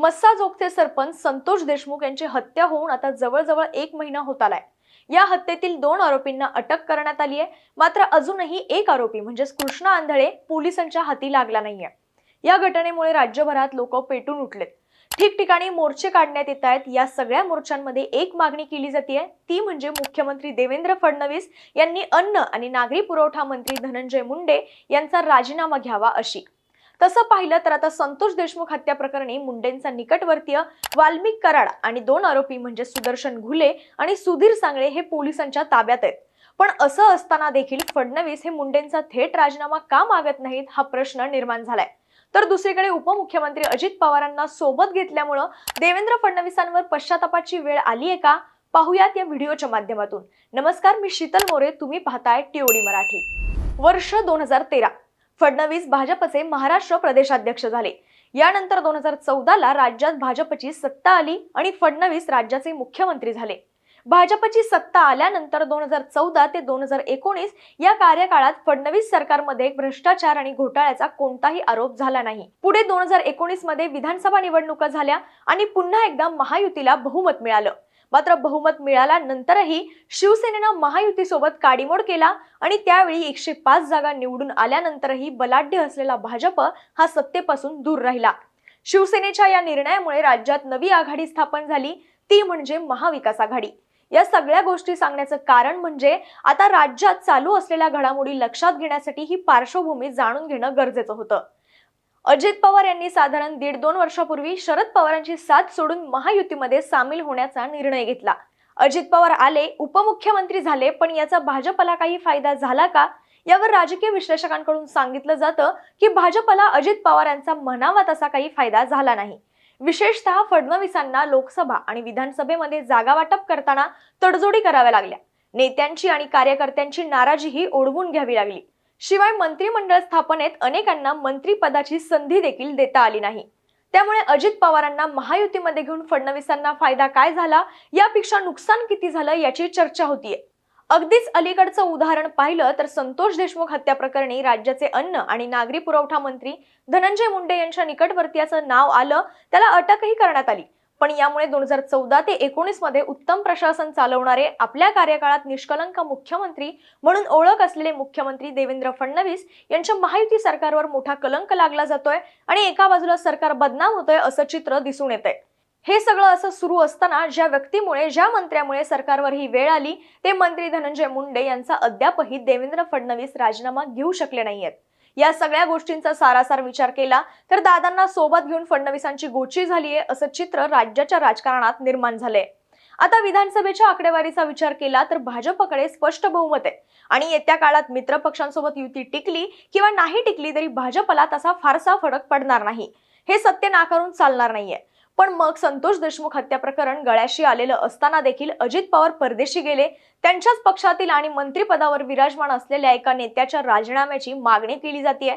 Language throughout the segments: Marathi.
मस्सा जोगते सरपंच संतोष देशमुख यांची हत्या होऊन आता जवळजवळ एक महिना होत आलाय. या हत्येतील दोन आरोपींना अटक करण्यात आली आहे. मात्र अजूनही एक आरोपी म्हणजेच कृष्णा आंधळे पोलिसांच्या हाती लागला नाहीये. या घटनेमुळे राज्यभरात लोक पेटून उठलेत. ठिकठिकाणी मोर्चे काढण्यात येत आहेत. या सगळ्या मोर्चांमध्ये एक मागणी केली जाते ती म्हणजे मुख्यमंत्री देवेंद्र फडणवीस यांनी अन्न आणि नागरी पुरवठा मंत्री धनंजय मुंडे यांचा राजीनामा घ्यावा अशी. तसं पाहिलं तर आता संतोष देशमुख हत्या प्रकरणी मुंडेंचा निकटवर्तीय वाल्मिक कराड आणि दोन आरोपी म्हणजे सुदर्शन घुले आणि सुधीर सांगळे हे पोलिसांच्या ताब्यात आहेत. पण असं असताना देखील फडणवीस हे मुंडेंचा थेट राजीनामा का मागत नाहीत हा प्रश्न निर्माण झालाय. तर दुसरीकडे उपमुख्यमंत्री अजित पवारांना सोबत घेतल्यामुळं देवेंद्र फडणवीसांवर पश्चातापाची वेळ आली आहे का? पाहुयात या व्हिडिओच्या माध्यमातून. नमस्कार मी शीतल मोरे तुम्ही पाहताय टीओडी मराठी. वर्ष दोन हजार तेरा. फडणवीस भाजपचे महाराष्ट्र प्रदेशाध्यक्ष झाले. यानंतर दोन हजार चौदाला राज्यात भाजपची सत्ता आली आणि फडणवीस राज्याचे मुख्यमंत्री झाले. भाजपची सत्ता आल्यानंतर दोन हजार चौदा ते दोन हजार एकोणीस या कार्यकाळात फडणवीस सरकारमध्ये भ्रष्टाचार आणि घोटाळ्याचा कोणताही आरोप झाला नाही. पुढे दोन हजार एकोणीसमध्ये विधानसभा निवडणुका झाल्या आणि पुन्हा एकदा महायुतीला बहुमत मिळालं. मात्र बहुमत मिळाल्यानंतरही शिवसेनेनं महायुतीसोबत काडीमोड केला आणि त्यावेळी एकशे पाच जागा निवडून आल्यानंतरही बलाढ्य असलेला भाजप हा सत्तेपासून दूर राहिला. शिवसेनेच्या या निर्णयामुळे राज्यात नवी आघाडी स्थापन झाली ती म्हणजे महाविकास आघाडी. या सगळ्या गोष्टी सांगण्याचं कारण म्हणजे आता राज्यात चालू असलेल्या घडामोडी लक्षात घेण्यासाठी ही पार्श्वभूमी जाणून घेणं गरजेचं होतं. अजित पवार यांनी साधारण दीड दोन वर्षापूर्वी शरद पवारांची साथ सोडून महायुतीमध्ये सामील होण्याचा निर्णय घेतला. अजित पवार आले उपमुख्यमंत्री झाले पण याचा भाजपला काही फायदा झाला का? यावर राजकीय विश्लेषकांकडून सांगितलं जातं की भाजपला अजित पवार यांचा म्हणावा तसा काही फायदा झाला नाही. विशेषतः फडणवीसांना लोकसभा आणि विधानसभेमध्ये जागा वाटप करताना तडजोडी कराव्या लागल्या. नेत्यांची आणि कार्यकर्त्यांची नाराजीही ओढवून घ्यावी लागली. शिवाय मंत्रिमंडळ स्थापनेत अनेकांना मंत्रीपदाची संधी देखील देता आली नाही. त्यामुळे अजित पवारांना महायुतीमध्ये घेऊन फडणवीसांना फायदा काय झाला? यापेक्षा नुकसान किती झालं याची चर्चा होतीये. अगदीच अलीकडचं उदाहरण पाहिलं तर संतोष देशमुख हत्या प्रकरणी राज्याचे अन्न आणि नागरी पुरवठा मंत्री धनंजय मुंडे यांच्या निकटवर्तीयाचं नाव आलं. त्याला अटकही करण्यात आली. पण यामुळे दोन हजार चौदा ते एकोणीसमध्ये उत्तम प्रशासन चालवणारे आपल्या कार्यकाळात निष्कलंक मुख्यमंत्री म्हणून ओळख असलेले मुख्यमंत्री देवेंद्र फडणवीस यांच्या महायुती सरकारवर मोठा कलंक लागला जातोय आणि एका बाजूला सरकार बदनाम होतोय असं चित्र दिसून येतंय. हे सगळं असं सुरू असताना ज्या व्यक्तीमुळे ज्या मंत्र्यामुळे सरकारवर ही वेळ आली ते मंत्री धनंजय मुंडे यांचा अद्यापही देवेंद्र फडणवीस राजीनामा घेऊ शकले नाहीयेत. या सगळ्या गोष्टींचा सारासार विचार केला तर दादांना सोबत घेऊन फडणवीसांची गोची झालीये असं चित्र राज्याच्या राजकारणात निर्माण झालंय. आता विधानसभेच्या आकडेवारीचा विचार केला तर भाजपकडे स्पष्ट बहुमत आहे. आणि येत्या काळात मित्र पक्षांसोबत युती टिकली किंवा नाही टिकली तरी भाजपला तसा फारसा फरक पडणार नाही. हे सत्य नाकारून चालणार नाहीये. पण मग संतोष देशमुख हत्या प्रकरण गळ्याशी आलेलं असताना देखील अजित पवार परदेशी गेले. त्यांच्याच पक्षातील आणि मंत्रिपदावर विराजमान असलेल्या एका नेत्याच्या राजीनाम्याची मागणी केली जाते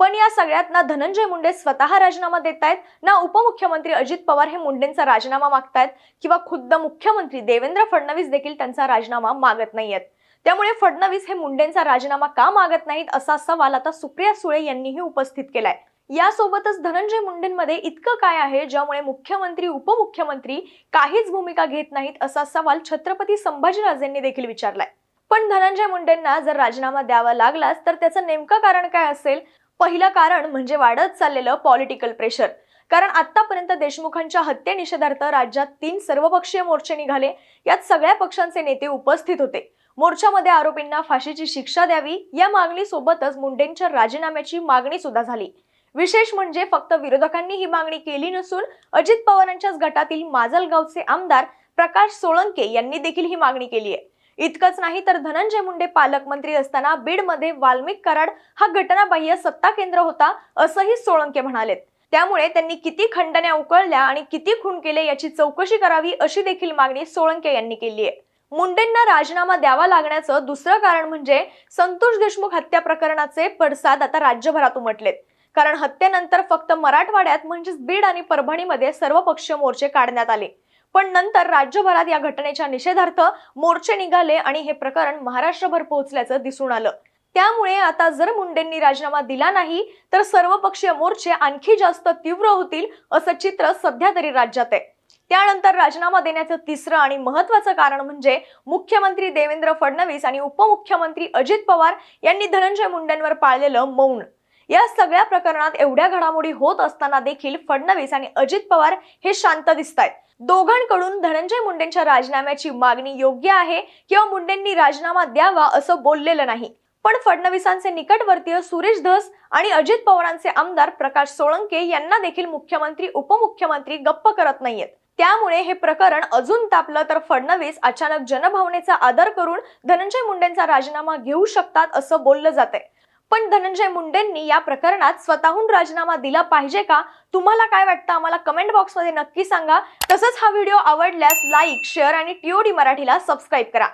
पण या सगळ्यात ना धनंजय मुंडे स्वतः राजीनामा देत आहेत ना उपमुख्यमंत्री अजित पवार हे मुंडेंचा राजीनामा मागतायत किंवा खुद्द मुख्यमंत्री देवेंद्र फडणवीस देखील त्यांचा राजीनामा मागत नाहीयेत. त्यामुळे फडणवीस हे मुंडेंचा राजीनामा का मागत नाहीत असा सवाल आता सुप्रिया सुळे यांनीही उपस्थित केलाय. यासोबतच धनंजय मुंडेंमध्ये इतकं काय आहे ज्यामुळे मुख्यमंत्री उपमुख्यमंत्री काहीच भूमिका घेत नाहीत असा सवाल छत्रपती संभाजीराजेंनी देखील विचारलाय. पण धनंजय मुंडेंना जर राजीनामा द्यावा लागलाच तर त्याचं नेमकं कारण काय असेल? पहिलं कारण म्हणजे वाढत चाललेलं पॉलिटिकल प्रेशर कारण आतापर्यंत देशमुखांच्या हत्ये निषेधार्थ राज्यात तीन सर्वपक्षीय मोर्चे निघाले. यात सगळ्या पक्षांचे नेते उपस्थित होते. मोर्चामध्ये आरोपींना फाशीची शिक्षा द्यावी या मागणीसोबतच मुंडेंच्या राजीनाम्याची मागणी सुद्धा झाली. विशेष म्हणजे फक्त विरोधकांनी ही मागणी केली नसून अजित पवारांच्याच गटातील माजलगावचे आमदार प्रकाश सोळंके यांनी देखील ही मागणी केली आहे. इतकंच नाही तर धनंजय मुंडे पालकमंत्री असताना बीडमध्ये वाल्मिक कराड हा घटनाबाह्य सत्ता केंद्र होता असंही सोळंके म्हणालेत. त्यामुळे त्यांनी किती खंडण्या उकळल्या आणि किती खून केले याची चौकशी करावी अशी देखील मागणी सोळंके यांनी केली आहे. मुंडेंना राजीनामा द्यावा लागण्याचं दुसरं कारण म्हणजे संतोष देशमुख हत्या प्रकरणाचे पडसाद आता राज्यभरात उमटलेत. कारण हत्येनंतर फक्त मराठवाड्यात म्हणजेच बीड आणि परभणीमध्ये सर्वपक्षीय मोर्चे काढण्यात आले. पण नंतर राज्यभरात या घटनेच्या निषेधार्थ मोर्चे निघाले आणि हे प्रकरण महाराष्ट्रभर पोहोचल्याचं दिसून आलं. त्यामुळे आता जर मुंडेंनी राजीनामा दिला नाही तर सर्वपक्षीय मोर्चे आणखी जास्त तीव्र होतील असं चित्र सध्या तरी राज्यात आहे. त्यानंतर राजीनामा देण्याचं तिसरं आणि महत्वाचं कारण म्हणजे मुख्यमंत्री देवेंद्र फडणवीस आणि उपमुख्यमंत्री अजित पवार यांनी धनंजय मुंडेंवर पाळलेलं मौन. या सगळ्या प्रकरणात एवढ्या घडामोडी होत असताना देखील फडणवीस आणि अजित पवार हे शांत दिसत आहेत दोघांकडून धनंजय मुंडेंच्या राजीनाम्याची मागणी योग्य आहे किंवा मुंडेंनी राजीनामा द्यावा असं बोललेलं नाही. पण फडणवीसांचे निकटवर्तीय सुरेश धस आणि अजित पवारांचे आमदार प्रकाश सोळंके यांना देखील मुख्यमंत्री उपमुख्यमंत्री गप्प करत नाहीयेत. त्यामुळे हे प्रकरण अजून तापलं तर फडणवीस अचानक जनभावनेचा आदर करून धनंजय मुंडेंचा राजीनामा घेऊ शकतात असं बोललं जातंय. पण धनंजय मुंडेंनी या प्रकरणात स्वतःहून राजीनामा दिला पाहिजे का? तुम्हाला काय वाटतं? आम्हाला कमेंट बॉक्समध्ये नक्की सांगा. तसंच हा व्हिडिओ आवडल्यास लाईक शेअर आणि टीओडी मराठीला सबस्क्राईब करा.